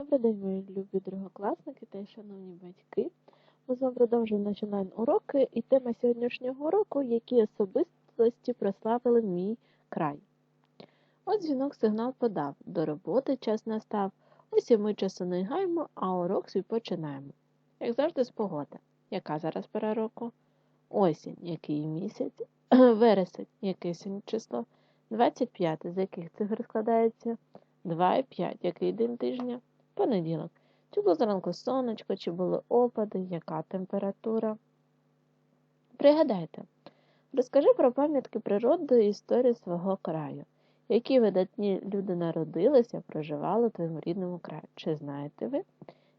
Добрий день, мої любі другокласники та шановні батьки. Ми з вами продовжуємо наші онлайн-уроки, і тема сьогоднішнього уроку які особистості прославили мій край. От дзвінок сигнал подав. До роботи час настав. Ось і ми часу не гаємо, а урок свій починаємо. Як завжди, з погоди. Яка зараз пора року? Осінь, який місяць, вересень, яке сьогодні число, 25, з яких цифр складається, 2 і 5, який день тижня, понеділок. Чи було зранку сонечко, чи були опади, яка температура? Пригадайте, розкажи про пам'ятки природи і історії свого краю. Які видатні люди народилися, проживали в твоєму рідному краї? Чи знаєте ви?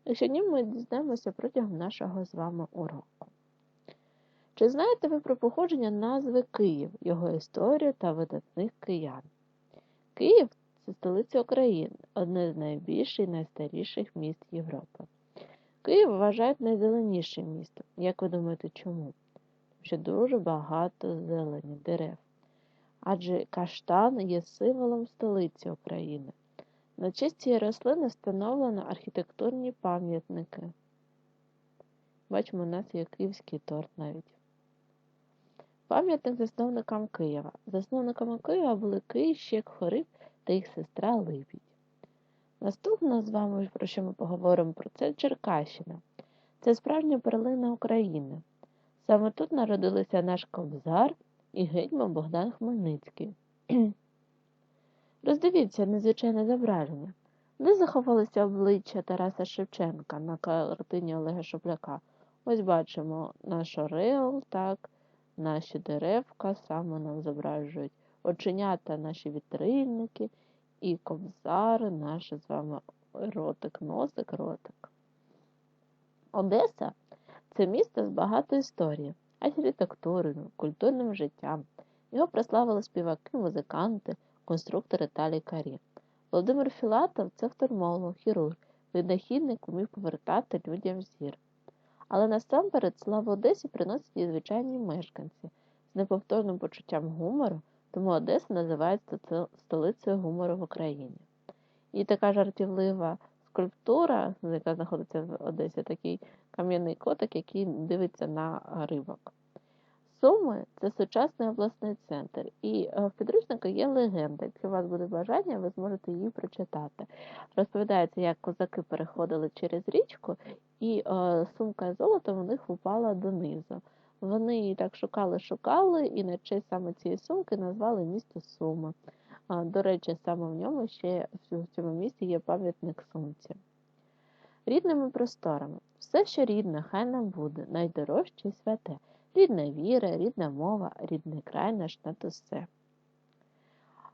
Якщо ні, ми дізнаємося протягом нашого з вами уроку. Чи знаєте ви про походження назви Київ, його історію та видатних киян? Київ це столиця України, одне з найбільших і найстаріших міст Європи. Київ вважають найзеленішим містом. Як ви думаєте, чому? Тому що дуже багато зелені дерев. Адже каштан є символом столиці України. На честь цієї рослини встановлено архітектурні пам'ятники. Бачимо, у нас є київський торт навіть. Пам'ятник засновникам Києва. Засновниками Києва були Київщик, Хорив та їх сестра Либідь. Наступно з вами, про що ми поговоримо про це, Черкащина. Це справжня перлина України. Саме тут народилися наш Кобзар і гетьман Богдан Хмельницький. Роздивіться незвичайне зображення. Де заховалися обличчя Тараса Шевченка на картині Олега Шопляка? Ось бачимо наш орел, так, наші деревка саме нам зображують оченята наші вітрильники і кобзари, наш з вами ротик, носик, ротик. Одеса це місто з багатою історією, архітектурою, культурним життям. Його прославили співаки, музиканти, конструктори та лікарі. Володимир Філатов це офтальмолог, хірург, винахідник умів повертати людям зір. Але насамперед славу Одесі приносять і звичайні мешканці з неповторним почуттям гумору, тому Одеса називається столицею гумору в Україні. І така жартівлива скульптура, яка знаходиться в Одесі, такий кам'яний котик, який дивиться на рибок. Суми це сучасний обласний центр, і в підручнику є легенда. Якщо у вас буде бажання, ви зможете її прочитати. Розповідається, як козаки переходили через річку, і сумка з золотом у них впала донизу. Вони її так шукали-шукали, і на честь саме цієї сумки назвали місто Сума. До речі, саме в ньому ще в цьому місті є пам'ятник сумці. Рідними просторами. Все, що рідне, хай нам буде, найдорожче і святе. Рідна віра, рідна мова, рідний край наш над усе.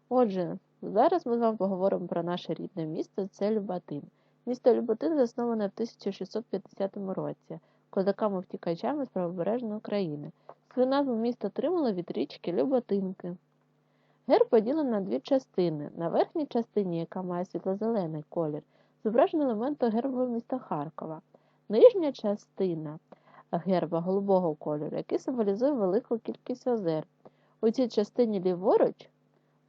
Отже, зараз ми з вами поговоримо про наше рідне місто це Люботин. Місто Люботин засноване в 1650 році козаками-втікачами з правобережної України. Свою назву місто отримало від річки Люботинки. Герб поділений на дві частини. На верхній частині, яка має світло-зелений колір, зображено елементи гербу міста Харкова. Нижня частина герба голубого кольору, який символізує велику кількість озер. У цій частині ліворуч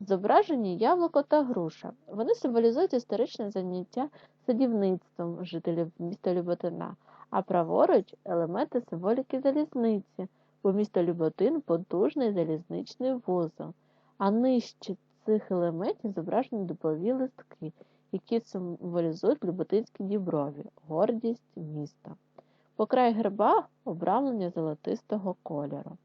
зображені яблуко та груша. Вони символізують історичне заняття садівництвом жителів міста Люботина, а праворуч елементи символіки залізниці, бо місто Люботин потужний залізничний вузол. А нижче цих елементів зображені дупові листки, які символізують Люботинські діброві, гордість міста. По краю герба обрамлення золотистого кольору.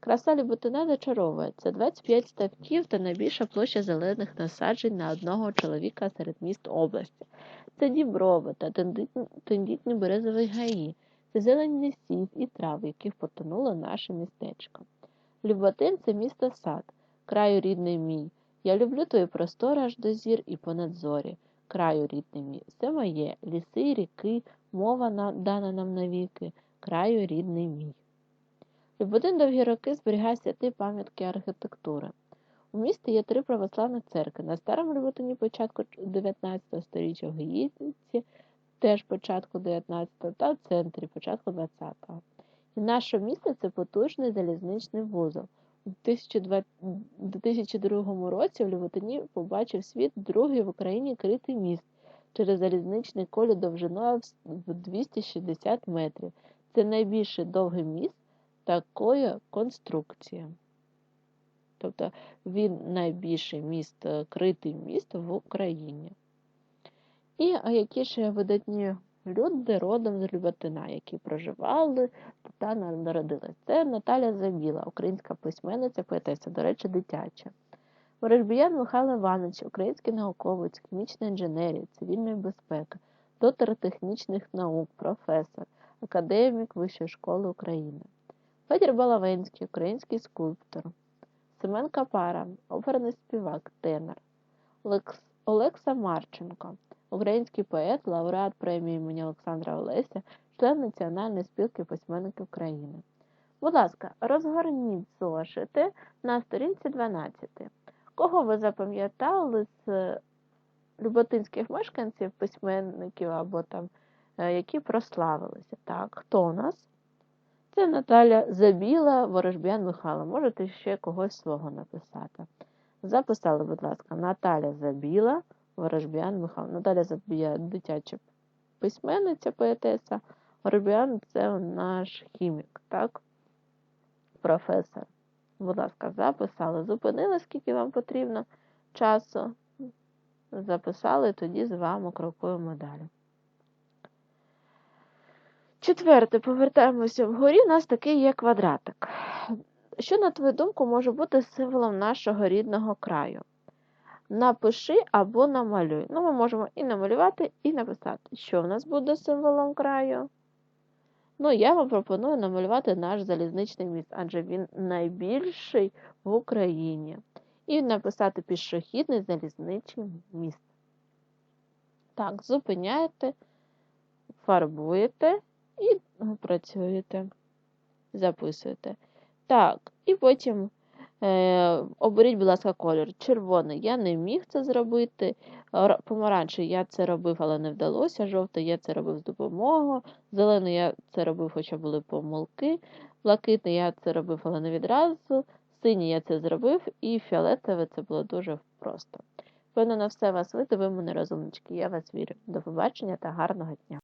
Краса Люботина зачаровує це 25 ставків та найбільша площа зелених насаджень на одного чоловіка серед міст області. Це діброви та тендітні березові гаї, це зелені лісів і трав, яких потонуло наше містечко. Люботин це місто сад, краю рідний мій. Я люблю твої простори аж до зір і понад зорі, краю рідний мій. Все моє, ліси, ріки, мова дана нам навіки, краю рідний мій. Люботин довгі роки зберігає святі пам'ятки архітектури. У місті є три православні церкви. На старому Люботині початку 19 століття в Гаїці, теж початку 19-го, та в центрі початку 20-го. І наше місто це потужний залізничний вузол. У 2002 році в Люботині побачив світ другий в Україні критий міст через залізничний колій довжиною в в 260 метрів. Це найбільший довгий міст такої конструкції. Тобто він найбільший міст, е, критий міст в Україні. І які ще видатні люди родом з Люботина, які проживали та на- народились. Це Наталя Забіла, українська письменниця, поетеса, до речі, дитяча. Ворожбіян Михайло Іванович, український науковець, хімічної інженерії, цивільної безпеки, доктор технічних наук, професор, академік Вищої школи України. Федір Балавенський, український скульптор. Семен Капара, оперний співак, тенор. Олекс... Олекса Марченко, український поет, лауреат премії імені Олександра Олеся, член Національної спілки письменників України. Будь ласка, розгорніть зошити на сторінці 12. Кого ви запам'ятали з е, люботинських мешканців, письменників або там, е, які прославилися? Так, хто у нас? Це Наталя Забіла, Ворожбян Михайло. Можете ще когось свого написати. Записали, будь ласка, Наталя Забіла, Ворожбян Михайло. Наталя Забіла дитяча письменниця, поетеса. Ворожбян це наш хімік, так? Професор. Будь ласка, записали. Зупинили, скільки вам потрібно часу. Записали, тоді з вами крокуємо далі. Четверте, повертаємося вгорі. У нас такий є квадратик. Що, на твою думку, може бути символом нашого рідного краю? Напиши або намалюй. Ну, ми можемо і намалювати, і написати, що в нас буде символом краю. Ну, я вам пропоную намалювати наш залізничний міст, адже він найбільший в Україні. І написати пішохідний залізничний міст. Так, зупиняєте, фарбуєте працюєте, записуєте. Так, і потім е, оберіть, будь ласка, колір. Червоний я не міг це зробити. Помаранчевий я це робив, але не вдалося. Жовтий я це робив з допомогою. Зелений я це робив, хоча були помилки. Блакитний я це робив, але не відразу. Синій я це зробив, і фіолетовий це було дуже просто. Певно, на все вас вийде, ви мене розумнички. Я вас вірю. До побачення та гарного дня.